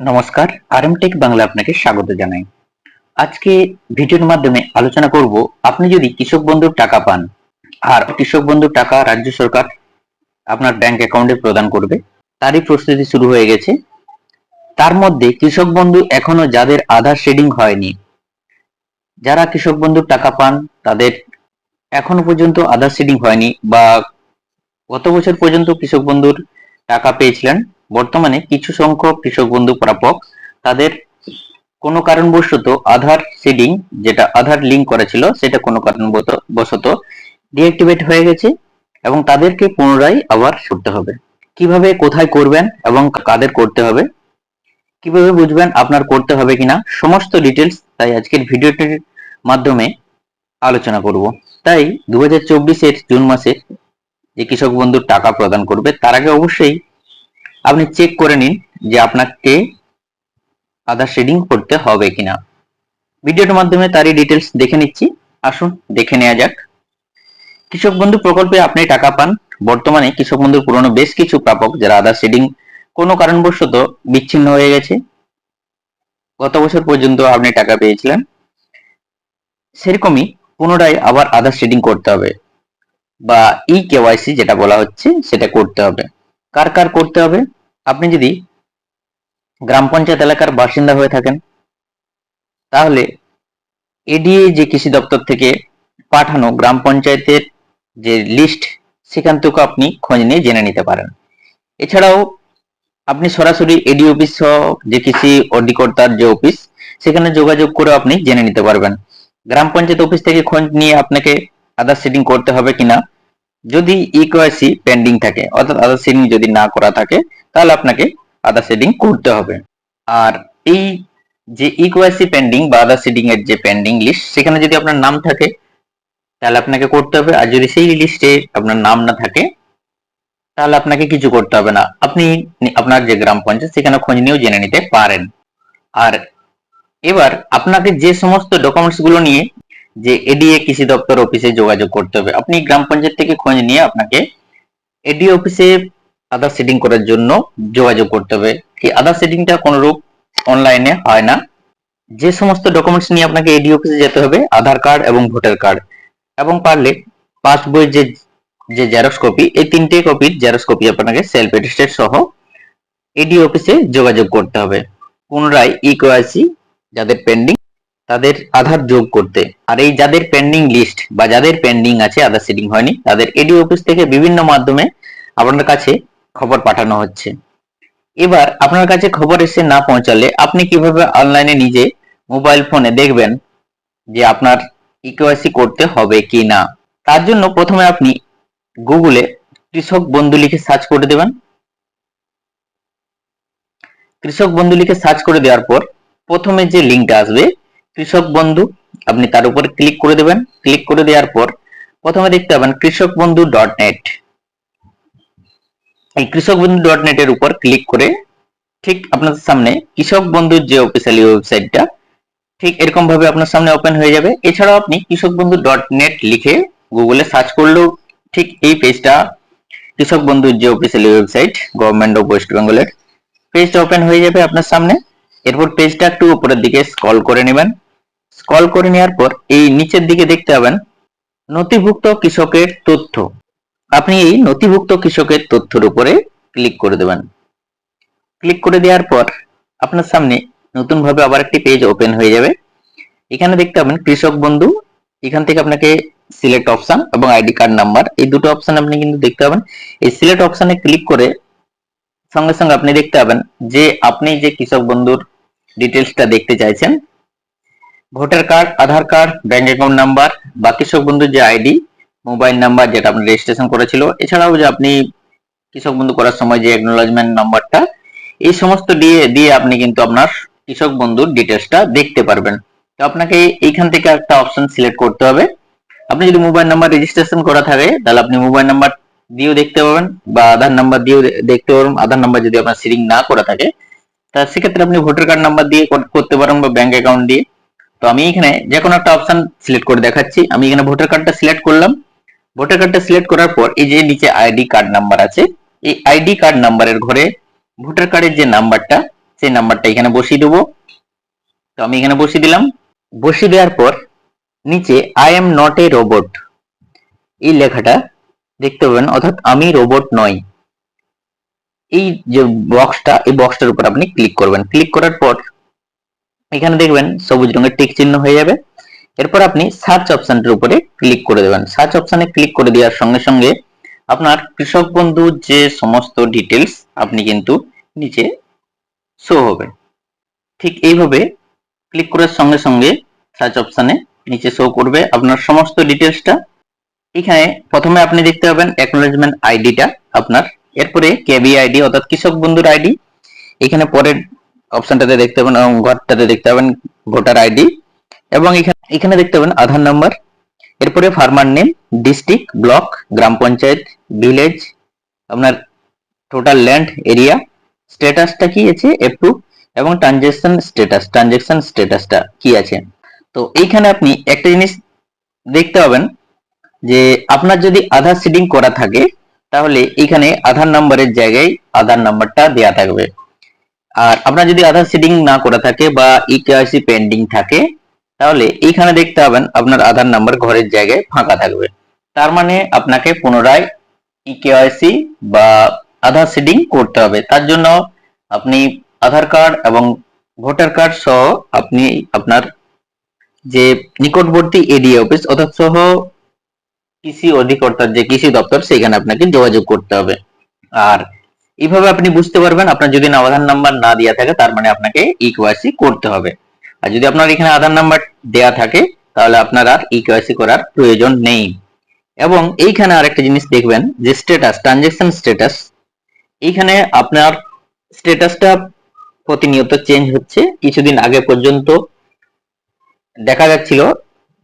নমস্কার RM take Bangla আপনাকে স্বাগত জানাই। আজকে ভিডিওর মাধ্যমে আলোচনা করব, আপনি যদি কৃষক বন্ধুর টাকা পান, আর কৃষক বন্ধুর টাকা রাজ্য সরকার আপনার ব্যাংক অ্যাকাউন্টে প্রদান করবে, তারই প্রস্তুতি শুরু হয়ে গেছে। তার মধ্যে কৃষক বন্ধু এখনও যাদের আধার শেডিং হয়নি, যারা কৃষক বন্ধুর টাকা পান, তাদের এখনও পর্যন্ত আধার শেডিং হয়নি বা গত বছর পর্যন্ত কৃষক বন্ধুর টাকা পেয়েছিলেন। বর্তমানে কিছু সংখ্যক কৃষক বন্ধু প্রাপক তাদের কোনো কারণবশত আধার সিডিং যেটা আধার লিঙ্ক করা ছিল সেটা কোনো কারণবশত ডিঅ্যাক্টিভেট হয়ে গেছে এবং তাদেরকে পুনরায় আবার ছুটতে হবে। কীভাবে কোথায় করবেন এবং কাদের করতে হবে? কীভাবে বুঝবেন আপনার করতে হবে কিনা? সমস্ত ডিটেলস তাই আজকের ভিডিওটির মাধ্যমে আলোচনা করব। তাই দু হাজার জুন মাসের যে কৃষক বন্ধুর টাকা প্রদান করবে, তার আগে অবশ্যই আপনি চেক করে নিন যে আপনাকে আধার শেডিং করতে হবে কিনা। ভিডিওটার মাধ্যমে তারই ডিটেলস দেখে নিচ্ছি। আসুন, দেখে নেওয়া যাক। কৃষক বন্ধু প্রকল্পে আপনি টাকা পান। বর্তমানে কৃষক বন্ধুর পুরনো বেশ কিছু প্রাপক যারা আধার শেডিং কোনো কারণবশত বিচ্ছিন্ন হয়ে গেছে। গত বছর পর্যন্ত আপনি টাকা পেয়েছিলেন। সেরকমই পুনরায় আবার আধার শেডিং করতে হবে বা ই কেওয়াইসি যেটা বলা হচ্ছে, সেটা করতে হবে। কার কার করতে হবে? আপনি যদি গ্রাম পঞ্চায়েত এলাকার বাসিন্দা হয়ে থাকেন, তাহলে এডিএ যে কৃষি দপ্তর থেকে পাঠানো গ্রাম পঞ্চায়েতের যে লিস্ট সেখান থেকে আপনি খোঁজ নিয়ে জেনে নিতে পারেন। এছাড়াও আপনি সরাসরি এডি অফিস সহ যে কৃষি অধিকর্তার যে অফিস, সেখানে যোগাযোগ করে আপনি জেনে নিতে পারবেন। গ্রাম পঞ্চায়েত অফিস থেকে খোঁজ নিয়ে আপনাকে আধার সেটিং করতে হবে কিনা, যদি ইকোয়াইসি পেন্ডিং থাকে, অর্থাৎ আধার সেটিং যদি না করা থাকে তাহলে আপনাকে আধার সেটিং করতে হবে। আর এই যে ইকোয়াইসি পেন্ডিং বা আধার সেটিং এর যে পেন্ডিং লিস্ট সেখানে যদি আপনার নাম থাকে, তাহলে আপনাকে করতে হবে। আর যদি সেই লিস্টে আপনার নাম না থাকে, তাহলে আপনাকে কিছু করতে হবে না। আপনি আপনার যে গ্রাম পঞ্চায়েত, সেখানে খোঁজ নিয়েও জেনে নিতে পারেন। আর এবার আপনাকে যে সমস্ত ডকুমেন্টসগুলো নিয়ে যে এডিএ কৃষি দপ্তর অফিসে যোগাযোগ করতে হবে, আপনি গ্রাম পঞ্চায়েত থেকে খোঁজ নিয়ে আপনাকে এডিএ অফিসে আধার সেটিং করার জন্য যোগাযোগ করতে হবে। এই আধার সেটিংটা কোনো রূপ অনলাইনে হয় না। যে সমস্ত ডকুমেন্টস নিয়ে আপনাকে এডি অফিসে যেতে হবে, আধার কার্ড এবং ভোটার কার্ড এবং পারলে পাসবই যে যে জেরক্স কপি এই তিনটে কপির জেরক্স কপি আপনাকে সেলফ অ্যাটেস্টেড সহ এডি অফিসে যোগাযোগ করতে হবে। পুনরায় ইকোয়াইসি যাদের পেন্ডিং তাদের আধার যোগ করতে। আর এই যাদের পেন্ডিং লিস্ট বা যাদের পেন্ডিং আছে আধার সেটিং হয়নি, তাদের এডি অফিস থেকে বিভিন্ন মাধ্যমে আপনার কাছে খবর পাঠানো হচ্ছে। এবার আপনার কাছে খবর এসে না পৌঁছালে আপনি কীভাবে অনলাইনে নিজে মোবাইল ফোনে দেখবেন যে আপনার ইকেওয়াইসি করতে হবে কি না? তার জন্য প্রথমে আপনি গুগলে কৃষক বন্ধু লিখে সার্চ করে দেবেন। কৃষক বন্ধু লিখে সার্চ করে দেওয়ার পর প্রথমে যে লিঙ্কটা আসবে, কৃষক বন্ধু, আপনি তার উপর ক্লিক করে দেবেন। ক্লিক করে দেওয়ার পর প্রথমে দেখতে পাবেন কৃষক বন্ধু ডট নেট এই কৃষক বন্ধু ডট নেট এর উপর ক্লিক করে ঠিক আপনাদের সামনে কৃষক বন্ধুর যে অফিসিয়ালি ওয়েবসাইটটা ঠিক এরকম ভাবে আপনার সামনে ওপেন হয়ে যাবে। এছাড়াও আপনি কৃষক বন্ধু ডট নেট লিখে গুগলে সার্চ করলেও ঠিক এই পেজটা কৃষক বন্ধুর যে officially website government of West বেঙ্গলের পেজটা ওপেন হয়ে যাবে আপনার সামনে। এরপর পেজটা একটু উপরের দিকে স্ক্রল করে নেবেন। স্ক্রল করে নেওয়ার পর এই নিচের দিকে দেখতে পাবেন নথিভুক্ত কৃষকের তথ্য। আপনি এই নথিভুক্ত কৃষকের তথ্যের উপরে ক্লিক করে দেবেন। ক্লিক করে দেওয়ার পর আপনার সামনে নতুন ভাবে আবার একটি পেজ ওপেন হয়ে যাবে। এখানে দেখতে পাবেন কৃষক বন্ধু। এখান থেকে আপনাকে সিলেক্ট অপশন এবং আইডি কার্ড নাম্বার এই দুটো অপশন আপনি কিন্তু দেখতে পাবেন। এই সিলেক্ট অপশনে ক্লিক করে সঙ্গে সঙ্গে আপনি দেখতে পাবেন যে আপনি যে কৃষক বন্ধুর ডিটেলসটা দেখতে চাইছেন, voter card Aadhaar card bank account number বা কৃষক বন্ধুর যে আইডি মোবাইল নাম্বার যেটা আপনি রেজিস্ট্রেশন করেছিল। এছাড়াও যে আপনি কৃষক বন্ধু করার সময় যে অ্যাকনোলজমেন্ট নাম্বারটা, এই সমস্ত দিয়ে দিয়ে আপনি কিন্তু আপনার কৃষক বন্ধুর ডিটেলসটা দেখতে পারবেন। তো আপনাকে এইখান থেকে একটা অপশন সিলেক্ট করতে হবে। আপনি যদি মোবাইল নাম্বার রেজিস্ট্রেশন করা থাকে, তাহলে আপনি মোবাইল নাম্বার দিয়েও দেখতে পাবেন বা আধার নাম্বার দিয়েও দেখতে পারবেন। আধার নাম্বার যদি আপনার সিলিং না করা থাকে, তা সেক্ষেত্রে আপনি ভোটার কার্ড নাম্বার দিয়ে করতে পারেন বা ব্যাংক অ্যাকাউন্ট দিয়ে। তো আমি এখানে যে কোনো একটা অপশন সিলেক্ট করে দেখাচ্ছি। আমি এখানে ভোটার কার্ডটা সিলেক্ট করলাম। ভোটার কার্ডটা সিলেক্ট করার পর এই যে নিচে আইডি কার্ড নাম্বার আছে, এই আইডি কার্ড নাম্বারের ঘরে ভোটার কার্ডের যে নাম্বারটা সেই নাম্বারটা এখানে বসিয়ে দেবো। তো আমি এখানে বসিয়ে দিলাম। বসিয়ে দেওয়ার পর নিচে I am not a robot এই লেখাটা দেখতে পাবেন, অর্থাৎ আমি রোবট নই। এই যে বক্সটা এই বক্সটার উপর আপনি ক্লিক করবেন। ক্লিক করার পর এখানে দেখবেন সবুজ রঙের টিক চিহ্ন হয়ে যাবে। এরপর আপনি সার্চ অপশনটার উপরে ক্লিক করে দেবেন। সার্চ অপশনে ক্লিক করে দেওয়ার সঙ্গে সঙ্গে আপনার কৃষক বন্ধু যে সমস্ত ডিটেলস আপনি কিন্তু নিচে শো হবে। ঠিক এইভাবে ক্লিক করার সঙ্গে সঙ্গে সার্চ অপশনে নিচে শো করবে আপনার সমস্ত ডিটেলসটা এখানে প্রথমে আপনি দেখতে পাবেন অ্যাকনোলেজমেন্ট আইডিটা আপনার। এরপরে কেবি আইডি অর্থাৎ কৃষক বন্ধুর আইডি এখানে পরের অপশনটাতে দেখতে পাবেন এবং ঘরটাতে দেখতে পাবেন ভোটার আইডি এবং এখানে এখানে দেখতে পাবেন আধার নাম্বার, এরপরে ফার্মার নেম ডিস্ট্রিক্ট ব্লক গ্রাম পঞ্চায়েত ভিলেজ আপনার টোটাল ল্যান্ড এরিয়া স্ট্যাটাসটা কি আছে? অ্যাপ্রুভ এবং ট্রানজেকশন স্ট্যাটাস ট্রানজেকশন স্ট্যাটাসটা কি আছে? তো এইখানে আপনি একটা জিনিস দেখতে পাবেন যে আপনার যদি আধার সিডিং করা থাকে, তাহলে এখানে আধার নাম্বারের জায়গায় আধার নাম্বারটা দেয়া থাকবে। আর আপনার যদি আধার সিডিং না করা থাকে বা ইকেআইসি পেন্ডিং থাকে তাহলে এইখানে দেখতে পাবেন আপনার আধার নাম্বার ঘরের জায়গায় ফাঁকা থাকবে। তার মানে আপনাকে পুনরায় ইকেআইসি বা আধার সিডিং করতে হবে। তার জন্য আপনি আধার কার্ড এবং ভোটার কার্ড সহ আপনি আপনার যে নিকটবর্তী এডিএ অফিস অর্থাৎ সহ কৃষি অধিকর্তার যে কৃষি দপ্তর, সেখানে আপনাকে যোগাযোগ করতে হবে। আর এইভাবে আপনি বুঝতে পারবেন, আপনার যদি আধার নাম্বার না দেওয়া থাকে, তার মানে আপনাকে ইকেওয়াইসি করতে হবে। আর যদি আপনার এখানে আধার নাম্বার দেয়া থাকে, তাহলে আপনার আর ইকেওয়াইসি করার প্রয়োজন নেই। এবং এইখানে আরেকটা জিনিস দেখবেন, যে স্ট্যাটাস ট্রানজেকশন স্ট্যাটাস এইখানে আপনার স্ট্যাটাসটা প্রতিনিয়ত চেঞ্জ হচ্ছে। কিছুদিন আগে পর্যন্ত দেখা যাচ্ছিল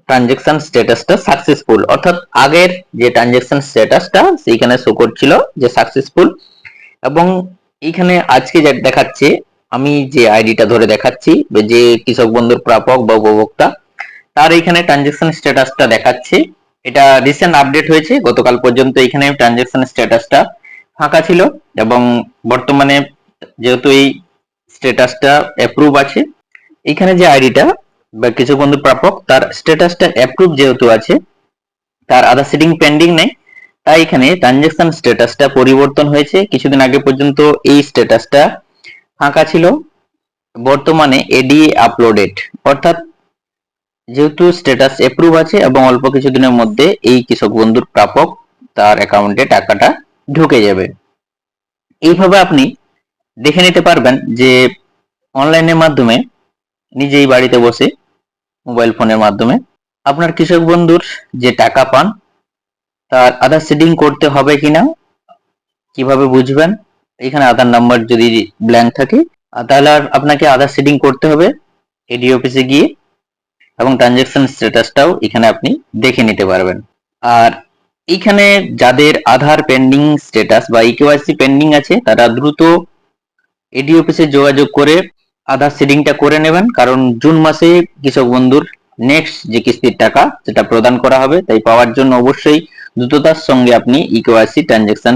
ট্রানজেকশন স্ট্যাটাসটা সাকসেসফুল অর্থাৎ আগের যে ট্রানজেকশন স্ট্যাটাসটা সেইখানে শো করছিল যে সাকসেসফুল এবং এইখানে আজকে যা দেখাচ্ছে আমি যে আইডিটা ধরে দেখাচ্ছি, যে কৃষক বন্ধুর প্রাপক বা উপভোক্তা, তার এখানে ট্রানজেকশন স্ট্যাটাসটা দেখাচ্ছে। এটা রিসেন্ট আপডেট হয়েছে, গতকাল পর্যন্ত এখানে ট্রানজেকশন স্ট্যাটাসটা ফাঁকা ছিল এবং বর্তমানে যেহেতু এই স্ট্যাটাসটা অ্যাপ্রুভ আছে, এখানে যে আইডিটা বা কিছু বন্ধু প্রাপক, তার স্ট্যাটাসটা অ্যাপ্রুভ যেহেতু আছে, তার আধার সিডিং পেন্ডিং নেই, তাই এখানে ট্রানজেকশন স্ট্যাটাসটা পরিবর্তন হয়েছে। কিছুদিন আগে পর্যন্ত এই স্ট্যাটাসটা ফাঁকা ছিল। বর্তমানে এডিএ আপলোডেড অর্থাৎ যেহেতু স্ট্যাটাস অ্যাপ্রুভ আছে এবং অল্প কিছুদিনের মধ্যে এই কৃষক বন্ধুর প্রাপক তার অ্যাকাউন্টে টাকাটা ঢুকে যাবে। এইভাবে আপনি দেখে নিতে পারবেন যে অনলাইনের মাধ্যমে, নিজেই বাড়িতে বসে মোবাইল ফোনের মাধ্যমে আপনার কৃষক বন্ধুর যে টাকা পান, তার আধার সিডিং করতে হবে কিনা, কীভাবে বুঝবেন এখানে আধার নাম্বার যদি ব্ল্যাঙ্ক থাকে তাহলে আর আপনাকে আধার সিডিং করতে হবে এডি অফিসে গিয়ে, এবং ট্রানজেকশন স্ট্যাটাসটাও এখানে আপনি দেখে নিতে পারবেন। আর এইখানে যাদের আধার পেন্ডিং স্ট্যাটাস বা ইকেওয়াইসি পেন্ডিং আছে, তারা দ্রুত এডি অফিসে যোগাযোগ করে আধার সিডিংটা করে নেবেন, কারণ জুন মাসে কৃষক বন্ধুর নেক্সট যে কিস্তির টাকা, সেটা প্রদান করা হবে। তাই পাওয়ার জন্য অবশ্যই দ্রুততার সঙ্গে আপনি ইকেওয়াইসি ট্রানজেকশন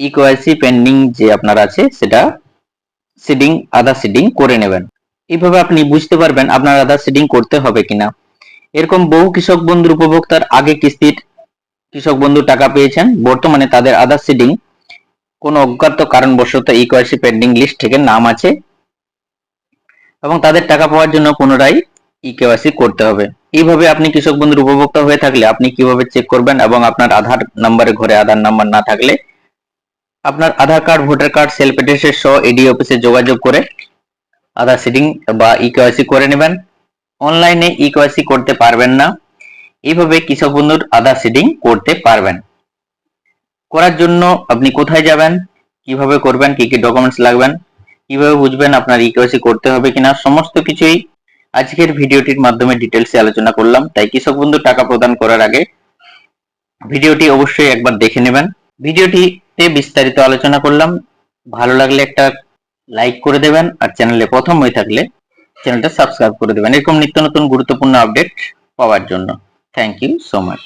ইকেওয়াইসি পেন্ডিং যে আপনার আছে, সেটা সিডিং আধার সিডিং করে নেবেন। এইভাবে আপনি বুঝতে পারবেন আপনার আধার সিডিং করতে হবে কিনা। এরকম বহু কৃষক বন্ধুর উপভোক্তার আগে কিস্তির কৃষক বন্ধু টাকা পেয়েছেন। বর্তমানে তাদের আধার সিডিং কোন অজ্ঞাত কারণবশত ইকোয়াইসি পেন্ডিং লিস্ট থেকে নাম আছে এবং তাদের টাকা পাওয়ার জন্য পুনরায় ই কেওয়াইসি করতে হবে। এইভাবে আপনি কৃষক বন্ধুর উপভোক্তা হয়ে থাকলে আপনি কীভাবে চেক করবেন এবং আপনার আধার নাম্বারে ঘরে আধার নাম্বার না থাকলে আপনার Aadhaar card, voter card, self অ্যাড্রেসের সহ এডি অফিসে যোগাযোগ করে আধার সিডিং বা ই কেওয়াইসি করে নেবেন। অনলাইনে ই কেওয়াইসি করতে পারবেন না। এইভাবে কৃষক বন্ধুর আধার সিডিং করতে পারবেন। করার জন্য আপনি কোথায় যাবেন, কীভাবে করবেন, কি কি ডকুমেন্টস লাগবেন, কীভাবে বুঝবেন আপনার ইকেওয়াইসি করতে হবে কিনা, সমস্ত কিছুই আজকের ভিডিওটির মাধ্যমে ডিটেলসে আলোচনা করলাম। তাই কৃষক বন্ধু টাকা প্রদান করার আগে ভিডিওটি অবশ্যই একবার দেখে নেবেন। ভিডিওটিতে বিস্তারিত আলোচনা করলাম। ভালো লাগলে একটা লাইক করে দেবেন আর চ্যানেলে প্রথম হয়ে থাকলে চ্যানেলটা সাবস্ক্রাইব করে দেবেন। এরকম নিত্য নতুন গুরুত্বপূর্ণ আপডেট পাওয়ার জন্য। Thank you so much